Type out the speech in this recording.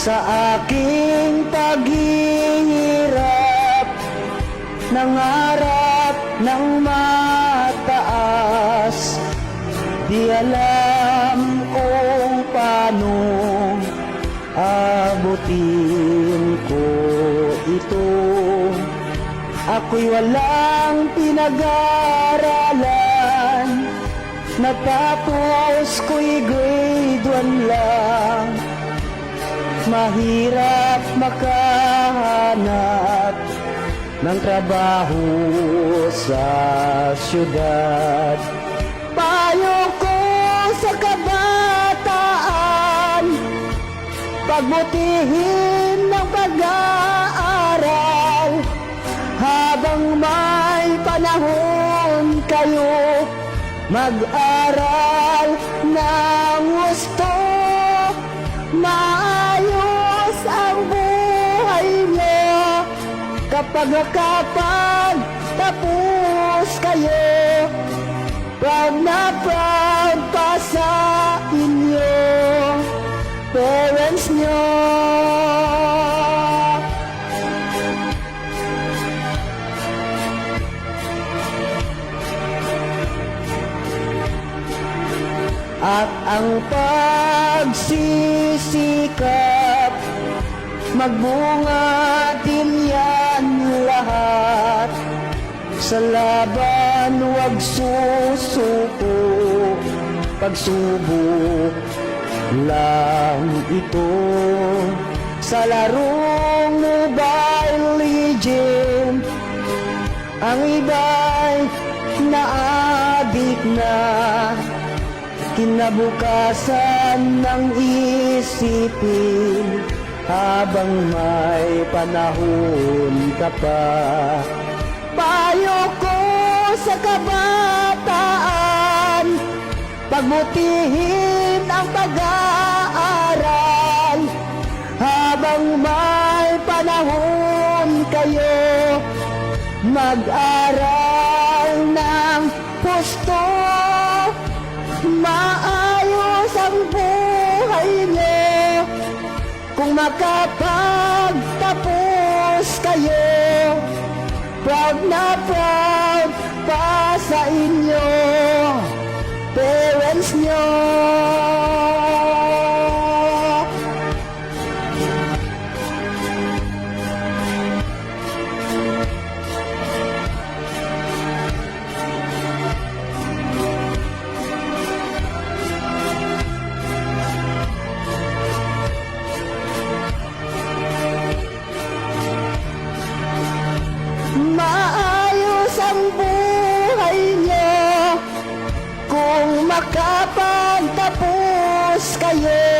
sa aking paghihirap Nangarap ng mataas Di alam kung paano abutin ko ito. Ako'y walang pinag-aralan Natapos ko'y grade 1 lang Mahirap makahanap ng trabaho sa syudad. Payo ko sa kabataan Pagbutihin ng pag-aaral. Habang may panahon kayo Mag-aral ng gusto. Maayos Kapag kapag tapos kayo. Proud na proud pa sa inyo Parents nyo. At ang pagsisikap Magbunga din Sa laban huwag susuko. Pagsubok lang ito. Sa larong Mobile Legend Ang iba'y naadik na. Kinabukasan ng isipin Habang may panahon ka pa sa kabataan. Pagbutihin ang pag-aaral Habang may panahon kayo Mag-aral ng pusto. Maayos ang buhay niyo Kung makapagtapos kayo Proud na proud makapagtapos kayo